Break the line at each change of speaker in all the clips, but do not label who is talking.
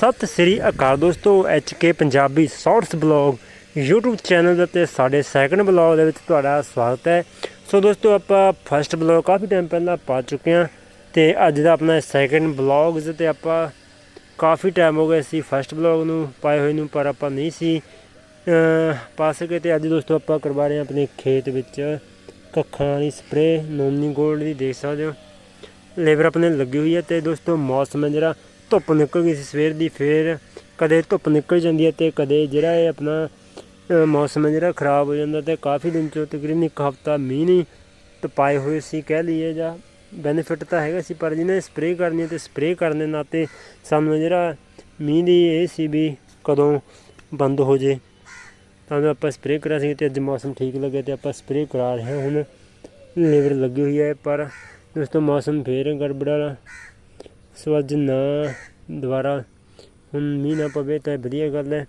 ਸਤਿ ਸ੍ਰੀ ਅਕਾਲ ਦੋਸਤੋ ਕੇ Punjabi shorts blog YouTube channel ਦੇ ਸਾਡੇ ਸੈਕੰਡ ਬਲੌਗ ਦੇ ਵਿੱਚ ਤੁਹਾਡਾ ਸਵਾਗਤ ਹੈ। ਸੋ ਦੋਸਤੋ, ਆਪਾਂ ਫਸਟ ਬਲੌਗ ਕਾਫੀ ਟਾਈਮ ਪਹਿਲਾਂ ਪਾ ਚੁੱਕੇ ਹਾਂ ਤੇ ਅੱਜ ਦਾ ਆਪਣਾ ਸੈਕੰਡ ਬਲੌਗ ਤੇ ਆਪਾਂ ਕਾਫੀ ਟਾਈਮ ਹੋ ਗਿਆ ਸੀ ਫਸਟ ਬਲੌਗ ਨੂੰ ਪਾਏ ਹੋਏ ਨੂੰ, ਪਰ ਆਪਾਂ ਨਹੀਂ ਸੀ ਪਾ ਸਕੇ ਤੇ ਅੱਜ ਦੋਸਤੋ ਆਪਾਂ ਕਰਵਾ ਰਹੇ ਹਾਂ ਆਪਣੇ ਖੇਤ ਵਿੱਚ ਕੱਖਾਂ ਵਾਲੀ ਸਪਰੇ ਨੋਨੀ ਗੋਲਡ ਦੀ ਦੇਖ ਸਕਦੇ ਹੋ। ਲੇਬਰ ਆਪਣੇ ਲੱਗੀ ਹੋਈ ਹੈ ਤੇ ਦੋਸਤੋ ਮੌਸਮ ਹੈ ਜਿਹੜਾ ਧੁੱਪ ਨਿਕਲ ਗਈ ਸੀ ਸਵੇਰ ਦੀ, ਫੇਰ ਕਦੇ ਧੁੱਪ ਨਿਕਲ ਜਾਂਦੀ ਹੈ ਤੇ ਕਦੇ ਜਿਹੜਾ ਇਹ ਆਪਣਾ ਮੌਸਮ ਹੈ ਜਿਹੜਾ ਖਰਾਬ ਹੋ ਜਾਂਦਾ ਤੇ ਕਾਫੀ ਦਿਨ ਤੋਂ ਤਕਰੀਬਨ ਇੱਕ ਹਫਤਾ ਮੀਂਹ ਨਹੀਂ ਤਪਾਏ ਹੋਏ ਸੀ ਕਹਿ ਲਈਏ ਜਾਂ ਬੈਨੀਫਿਟ ਤਾਂ ਹੈਗਾ ਸੀ, ਪਰ ਜਿਹਨੇ ਸਪਰੇਅ ਕਰਨੀ ਹੈ ਤੇ ਸਪਰੇਅ ਕਰਨ ਦੇ ਨਾਤੇ ਸਾਨੂੰ ਜਿਹੜਾ ਮੀਂਹ ਦੀ ਇਹ ਸੀ ਵੀ ਕਦੋਂ ਬੰਦ ਹੋ ਜੇ। ਤਾਂ ਆਪਾਂ ਸਪਰੇਅ ਕਰਾ ਸੀ ਤੇ ਅੱਜ ਮੌਸਮ ਠੀਕ ਲੱਗਿਆ ਤੇ ਆਪਾਂ ਸਪਰੇਅ ਕਰਾ ਰਹੇ ਹਾਂ। ਹੁਣ ਲੇਬਰ ਲੱਗੀ ਹੋਈ ਹੈ ਪਰ ਉਸ ਤੋਂ ਮੌਸਮ ਫੇਰ ਗੜਬੜਾ ਸੋ ਅੱਜ ਨਾ ਦੁਬਾਰਾ ਹੁਣ ਮੀਂਹ ਨਾ ਪਵੇ ਤਾਂ ਵਧੀਆ ਗੱਲ ਹੈ।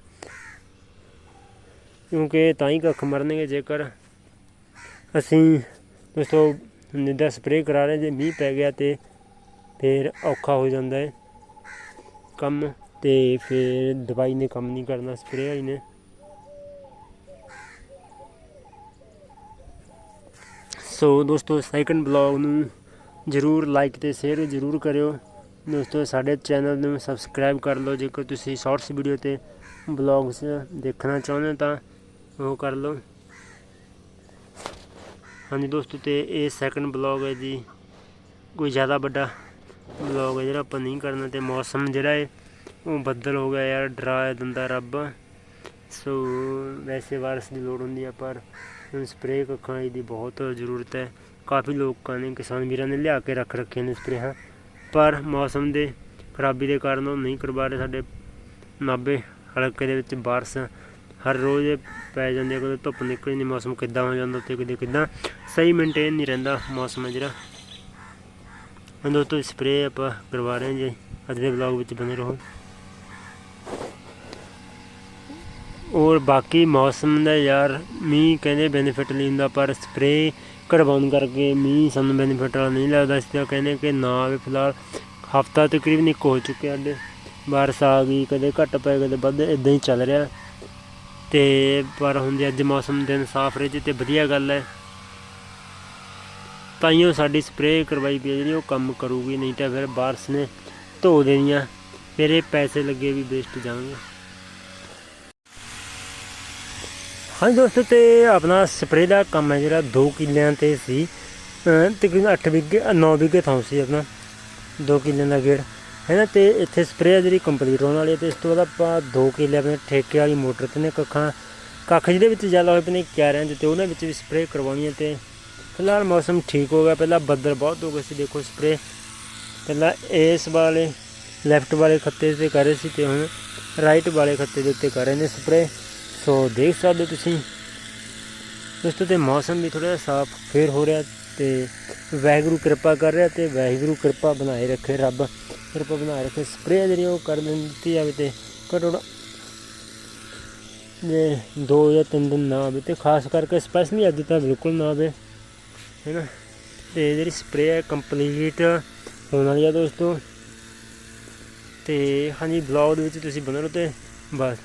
ਕਿਉਂਕਿ ਤਾਂ ਹੀ ਕੱਖ ਮਰਨਗੇ ਜੇਕਰ ਅਸੀਂ ਦੋਸਤੋ ਨਿੱਦਾ ਸਪਰੇਅ ਕਰਾ ਰਹੇ ਜੇ ਮੀਂਹ ਪੈ ਗਿਆ ਤੇ ਫਿਰ ਔਖਾ ਹੋ ਜਾਂਦਾ ਹੈ ਕੰਮ ਤੇ ਫਿਰ ਦਵਾਈ ਨੇ ਕੰਮ ਨਹੀਂ ਕਰਨਾ, ਸਪਰੇਅ ਵਾਲੀ ਨੇ। ਸੋ ਦੋਸਤੋ ਸੈਕੰਡ ਬਲੌਗ ਨੂੰ ਜਰੂਰ ਲਾਈਕ ਤੇ ਸ਼ੇਅਰ ਜਰੂਰ ਕਰਿਓ। ਦੋਸਤੋ, ਸਾਡੇ ਚੈਨਲ ਨੂੰ ਸਬਸਕ੍ਰਾਈਬ ਕਰ ਲਓ। ਜੇਕਰ ਤੁਸੀਂ ਸ਼ਾਰਟਸ ਵੀਡੀਓ ਤੇ ਬਲੌਗਸ ਦੇਖਣਾ ਚਾਹੁੰਦੇ ਹੋ, ਤਾਂ ਉਹ ਕਰ ਲਓ। ਹਾਂਜੀ ਦੋਸਤੋ, ਤੇ ਇਹ ਸੈਕੰਡ ਬਲੌਗ ਹੈ ਜੀ। ਕੋਈ ਜ਼ਿਆਦਾ ਵੱਡਾ ਬਲੌਗ ਹੈ ਜਿਹੜਾ ਆਪਾਂ ਨਹੀਂ ਕਰਨਾ, ਤੇ ਮੌਸਮ ਜਿਹੜਾ ਹੈ, ਉਹ ਬੱਦਲ ਹੋ ਗਿਆ ਯਾਰ, ਡਰਾ ਦਿੰਦਾ ਰੱਬ। ਸੋ, ਵੈਸੇ ਵਾਰਸ ਦੀ ਲੋੜ ਹੁੰਦੀ ਹੈ ਪਰ ਸਪਰੇਅ ਕੱਖਾਂ ਦੀ ਬਹੁਤ ਜ਼ਰੂਰਤ ਹੈ। ਕਾਫੀ ਲੋਕਾਂ ਨੇ, ਕਿਸਾਨ ਵੀਰਾਂ ਨੇ ਲਿਆ ਕੇ ਰੱਖ ਰੱਖੇ ਨੇ ਸਪਰੇਹਾਂ। ਪਰ ਮੌਸਮ ਦੇ ਖਰਾਬੀ ਦੇ ਕਾਰਨ ਉਹ ਨਹੀਂ ਕਰਵਾ ਰਹੇ। ਸਾਡੇ ਨਾਭੇ ਹਲਕੇ ਦੇ ਵਿੱਚ ਬਾਰਿਸ਼ ਹਰ ਰੋਜ਼ ਪੈ ਜਾਂਦੀ ਹੈ। ਕਦੇ ਧੁੱਪ ਨਿਕਲ ਜਾਂਦੀ, ਮੌਸਮ ਕਿੱਦਾਂ ਹੋ ਜਾਂਦਾ, ਉੱਥੇ ਕਦੇ ਕਿੱਦਾਂ। ਸਹੀ ਮੇਨਟੇਨ ਨਹੀਂ ਰਹਿੰਦਾ ਮੌਸਮ ਹੈ ਜਿਹੜਾ। ਹੁਣ ਦੋਸਤੋ ਸਪਰੇਅ ਆਪਾਂ ਕਰਵਾ ਰਹੇ ਹਾਂ ਜੀ। ਅੱਜ ਦੇ ਵਲੌਗ ਵਿੱਚ ਬਣੇ ਰਹੋ। ਔਰ ਬਾਕੀ ਮੌਸਮ ਦਾ ਯਾਰ, ਮੀਂਹ ਕਹਿੰਦੇ ਬੈਨੀਫਿਟ ਨਹੀਂ ਹੁੰਦਾ ਪਰ ਸਪਰੇਅ ਕਰਵਾਉਣ ਕਰਕੇ ਮੀਂਹ ਸਾਨੂੰ ਬੈਨੀਫਿਟ ਵਾਲਾ ਨਹੀਂ ਲੱਗਦਾ। ਇਸ ਤਰ੍ਹਾਂ ਕਹਿੰਦੇ ਕਿ ਨਾ ਆਵੇ ਫਿਲਹਾਲ ਹਫਤਾ ਤਕਰੀਬਨ ਇੱਕ ਹੋ ਚੁੱਕਿਆ ਸਾਡੇ ਬਾਰਿਸ਼ ਆ ਗਈ, ਕਦੇ ਘੱਟ ਪਏ, ਕਦੇ ਵੱਧ ਇਦਾਂ ਹੀ ਚੱਲ ਰਿਹਾ। ਤੇ ਪਰ ਹੁਣ ਜੇ ਅੱਜ ਮੌਸਮ ਦਿਨ ਸਾਫ਼ ਰਹੇ, ਜੀ ਤੇ ਵਧੀਆ ਗੱਲ ਹੈ। ਤਾਈਓ ਸਾਡੀ ਸਪਰੇਅ ਕਰਵਾਈ ਪਈ ਜਿਹੜੀ ਉਹ ਕੰਮ ਕਰੂਗੀ, ਨਹੀਂ ਤਾਂ ਫਿਰ ਬਾਰਿਸ਼ ਨੇ ਧੋ ਦੇਣੀਆਂ ਫਿਰ ਇਹ ਪੈਸੇ ਲੱਗੇ ਵੀ ਵੇਸਟ ਜਾਣਗੇ। ਹਾਂਜੀ ਦੋਸਤੋ, ਤੇ ਆਪਣਾ ਸਪਰੇਅ ਦਾ ਕੰਮ ਹੈ ਜਿਹੜਾ 2 ਕਿੱਲਿਆਂ ਤੇ ਸੀ। ਤਕਰੀਬਨ 8 ਵਿਗੇ 9 ਵਿਗੇ ਥਾਂ ਸੀ ਆਪਣਾ 2 ਕਿੱਲਿਆਂ ਦਾ ਗੇੜ। ਹੈ ਨਾ, ਤੇ ਇੱਥੇ ਸਪਰੇਅ ਜਿਹੜੀ ਕੰਪਲੀਟ ਹੋਣ ਵਾਲੀ ਹੈ, ਤੇ ਇਸ ਤੋਂ ਬਾਅਦ ਆਪਾਂ 2 ਕਿੱਲੇ ਆਪਣੇ ਠੇਕੇ ਵਾਲੀ ਮੋਟਰ ਤੇ ਨੇ ਕੱਖਾਂ, ਕੱਖ ਜਿਹਦੇ ਵਿੱਚ ਜ਼ਿਆਦਾ ਹੋਏ ਪਏ ਕਿਆਰਿਆਂ 'ਚ ਤੇ ਉਹਨਾਂ ਵਿੱਚ ਵੀ ਸਪਰੇਅ ਕਰਵਾਉਣੀ ਹੈ ਤੇ ਫਿਲਹਾਲ ਮੌਸਮ ਠੀਕ ਹੋ ਗਿਆ। ਪਹਿਲਾਂ ਬੱਦਲ ਬਹੁਤ ਹੋ ਗਏ ਸੀ, ਦੇਖੋ ਸਪਰੇਅ। ਪਹਿਲਾਂ ਇਸ ਵਾਲੇ ਲੈਫਟ ਵਾਲੇ ਖੱਤੇ ਤੇ ਕਰ ਰਹੇ ਸੀ ਤੇ ਹੁਣ ਰਾਈਟ ਵਾਲੇ ਖੱਤੇ ਦੇ ਉੱਤੇ ਕਰ ਰਹੇ ਨੇ ਸਪਰੇਅ। ਸੋ ਦੇਖ ਸਕਦੇ ਹੋ ਤੁਸੀਂ। ਦੋਸਤੋ ਤੇ ਮੌਸਮ ਵੀ ਥੋੜਾ ਸਾਫ਼ ਫੇਰ ਹੋ ਰਿਹਾ ਤੇ ਵਾਹਿਗੁਰੂ ਕਿਰਪਾ ਕਰ ਰਿਹਾ ਤੇ ਵਾਹਿਗੁਰੂ ਕਿਰਪਾ ਬਣਾਏ ਰੱਖੇ ਰੱਬ। ਕਿਰਪਾ ਬਣਾਏ ਰੱਖੇ ਸਪਰੇਅ ਜਿਹੜੀ ਉਹ ਕਰ ਦਿੱਤੀ ਜਾਵੇ ਤੇ ਘੱਟੋ ਜੇ ਦੋ ਜਾਂ ਤਿੰਨ ਦਿਨ ਨਾ ਆਵੇ ਤੇ ਖਾਸ ਕਰਕੇ ਸਪੈਸ਼ਲੀ ਅੱਜ ਤਾਂ ਬਿਲਕੁਲ ਨਾ ਆਵੇ, ਹੈ ਨਾ? ਤੇ ਜਿਹੜੀ ਸਪਰੇਅ ਹੈ ਕੰਪਲੀਟ ਹੋਣ ਵਾਲੀ ਆ ਦੋਸਤੋ। ਤੇ ਹਾਂਜੀ ਬਲੌਗ ਦੇ ਵਿੱਚ ਤੁਸੀਂ ਬਣੇ ਰਹੋ ਤੇ ਬਸ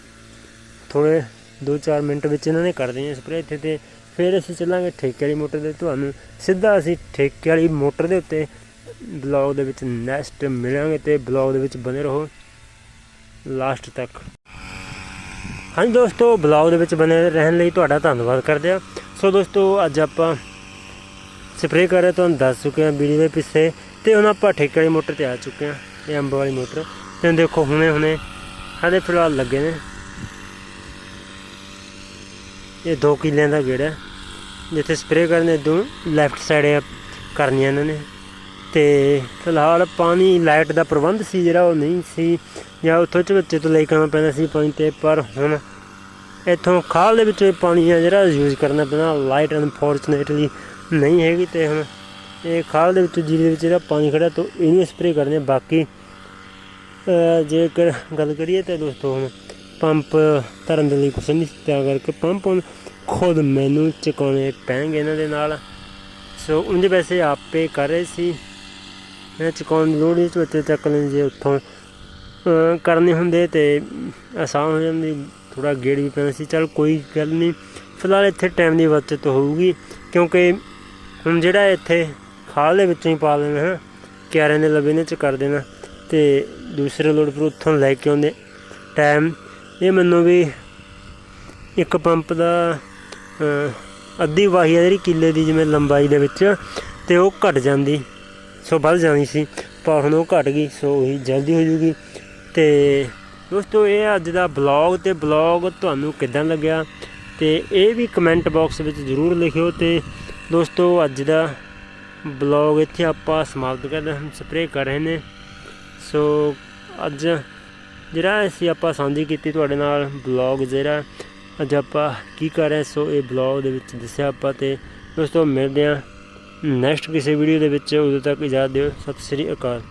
ਥੋੜੇ 2-4 ਮਿੰਟ ਵਿੱਚ ਇਹਨਾਂ ਨੇ ਕਰ ਦੇਣੀ ਸਪਰੇਅ ਇੱਥੇ ਤੇ, ਫਿਰ ਅਸੀਂ ਚੱਲਾਂਗੇ ਠੇਕੇ ਵਾਲੀ ਮੋਟਰ ਤੇ। ਤੁਹਾਨੂੰ ਸਿੱਧਾ ਅਸੀਂ ਠੇਕੇ ਵਾਲੀ ਮੋਟਰ ਦੇ ਉੱਤੇ ਬਲੌਗ ਦੇ ਵਿੱਚ ਨੈਕਸਟ ਮਿਲਾਂਗੇ ਤੇ ਬਲੌਗ ਦੇ ਵਿੱਚ ਬਨੇ ਰਹੋ। ਲਾਸਟ ਤੱਕ। ਹਾਂਜੀ ਦੋਸਤੋ, ਬਲੌਗ ਦੇ ਵਿੱਚ ਬਨੇ ਰਹਿਣ ਲਈ ਤੁਹਾਡਾ ਧੰਨਵਾਦ ਕਰਦੇ ਆ ਸੋ ਦੋਸਤੋ, ਅੱਜ ਆਪਾਂ ਸਪਰੇਅ ਕਰ ਰਹੇ ਤੁਹਾਨੂੰ ਦੱਸ ਚੁੱਕੇ ਹਾਂ ਵੀਡੀਓ ਦੇ ਪਿੱਛੇ ਤੇ ਹੁਣ ਆਪਾਂ ਠੇਕੇ ਵਾਲੀ ਮੋਟਰ ਤੇ ਆ ਚੁੱਕੇ ਹਾਂ, ਇਹ ਅੰਬ ਵਾਲੀ ਮੋਟਰ। ਤੇ ਹੁਣ ਦੇਖੋ ਹੁਣੇ ਹੁਣੇ ਸਾਡੇ ਫਿਲਹਾਲ ਲੱਗੇ ਨੇ। ਇਹ 2 ਕਿੱਲਿਆਂ ਦਾ ਗੇੜਾ ਜਿੱਥੇ ਸਪਰੇਅ ਕਰਨੇ ਦੋ ਲੈਫਟ ਸਾਈਡ ਕਰਨੀਆਂ ਇਹਨਾਂ ਨੇ। ਤੇ ਫਿਲਹਾਲ ਪਾਣੀ ਲਾਈਟ ਦਾ ਪ੍ਰਬੰਧ ਸੀ ਜਿਹੜਾ ਉਹ ਨਹੀਂ ਸੀ, ਜਾਂ ਉੱਥੋਂ ਝਵੱਚੇ ਤੋਂ ਲੈ ਕੇ ਆਉਣਾ ਪੈਂਦਾ ਸੀ ਪਾਣੀ ਤੇ, ਪਰ ਹੁਣ ਇੱਥੋਂ ਖਾਲ ਦੇ ਵਿੱਚ ਪਾਣੀ ਆ ਜਿਹੜਾ ਯੂਜ਼ ਕਰਨਾ ਪੈਂਦਾ। ਲਾਈਟ ਅਨਫੋਰਚੂਨੇਟਲੀ ਨਹੀਂ ਹੈਗੀ ਤੇ ਹੁਣ ਇਹ ਖਾਲ ਦੇ ਵਿੱਚ ਜੀਰੇ ਦੇ ਵਿੱਚ ਜਿਹੜਾ ਪਾਣੀ ਖੜਾ ਤੋਂ ਇਹਨੂੰ ਸਪਰੇਅ ਕਰਨੇ ਬਾਕੀ ਜੇਕਰ ਗੱਲ ਕਰੀਏ ਤਾਂ ਦੋਸਤੋ ਹੁਣ ਪੰਪ ਧਰਨ ਦੇ ਲਈ ਕੁਛ ਨਹੀਂ ਸੀ, ਕਰਕੇ ਪੰਪ ਹੁਣ ਖੁਦ ਮੈਨੂੰ ਚੁਕਾਉਣੇ ਪੈਣਗੇ ਇਹਨਾਂ ਦੇ ਨਾਲ। ਸੋ ਉਂਝ ਵੈਸੇ ਆਪੇ ਕਰ ਰਹੇ ਸੀ। ਮੈਂ ਚੁਕਾਉਣ ਦੀ ਲੋੜ ਨਹੀਂ ਵਿੱਚ ਚੱਕ ਲੈਣ ਜੇ ਉੱਥੋਂ ਕਰਨੇ ਹੁੰਦੇ ਤੇ ਆਸਾਨ ਹੋ ਜਾਂਦੀ ਥੋੜਾ ਗੇੜ ਵੀ ਪੈਣਾ ਸੀ। ਚਲ ਕੋਈ ਗੱਲ ਨਹੀਂ ਫਿਲਹਾਲ ਇੱਥੇ ਟਾਈਮ ਦੀ ਬਚਤ ਹੋਊਗੀ ਕਿਉਂਕਿ ਹੁਣ ਜਿਹੜਾ ਇੱਥੇ ਖਾਲ ਦੇ ਵਿੱਚੋਂ ਹੀ ਪਾ ਲੈਣਾ ਹੈ ਕਿਆਰਿਆਂ ਦੇ ਲਵੇ ਨੇ ਚ ਕਰ ਦੇਣਾ ਤੇ ਦੂਸਰੇ ਲੋਡ ਪਰ ਉੱਥੋਂ ਲੈ ਕੇ ਆਉਂਦੇ। ਟਾਈਮ ਇਹ ਮੈਨੂੰ ਵੀ ਇੱਕ ਪੰਪ ਦਾ ਅੱਧੀ ਵਾਹੀ ਆ ਜਿਹੜੀ ਕਿੱਲੇ ਦੀ ਜਿਵੇਂ ਲੰਬਾਈ ਦੇ ਵਿੱਚ, ਤੇ ਉਹ ਘਟ ਜਾਂਦੀ, ਸੋ ਵੱਧ ਜਾਣੀ ਸੀ। ਪਰ ਹੁਣ ਉਹ ਘਟ ਗਈ, ਸੋ ਉਹੀ ਜਲਦੀ ਹੋ ਜੂਗੀ। ਤੇ ਦੋਸਤੋ, ਇਹ ਅੱਜ ਦਾ ਬਲੌਗ, ਤੇ ਬਲੌਗ ਤੁਹਾਨੂੰ ਕਿਦਾਂ ਲੱਗਿਆ? ਤੇ ਇਹ ਵੀ ਕਮੈਂਟ ਬਾਕਸ ਵਿੱਚ ਜ਼ਰੂਰ ਲਿਖਿਓ। ਤੇ ਦੋਸਤੋ, ਅੱਜ ਦਾ ਬਲੌਗ ਇੱਥੇ ਆਪਾਂ ਸਮਾਪਤ ਕਰਦੇ ਹਾਂ, ਸਪਰੇਅ ਕਰ ਰਹੇ ਨੇ। ਸੋ, ਅੱਜ ਜਿਹੜਾ ਅਸੀਂ ਆਪਾਂ ਸਾਂਝੀ ਕੀਤੀ ਤੁਹਾਡੇ ਨਾਲ ਬਲੌਗ ਜਿਹੜਾ, ਅੱਜ ਆਪਾਂ ਕੀ ਕਰ ਰਹੇ, ਸੋ ਇਹ ਬਲੌਗ ਦੇ ਵਿੱਚ ਦੱਸਿਆ ਆਪਾਂ ਤੇ ਦੋਸਤੋ ਮਿਲਦੇ ਹਾਂ ਨੈਕਸਟ ਕਿਸੇ ਵੀਡੀਓ ਦੇ ਵਿੱਚ, ਉਦੋਂ ਤੱਕ ਇਜਾਜ਼ਤ ਦਿਓ, ਸਤਿ ਸ੍ਰੀ ਅਕਾਲ।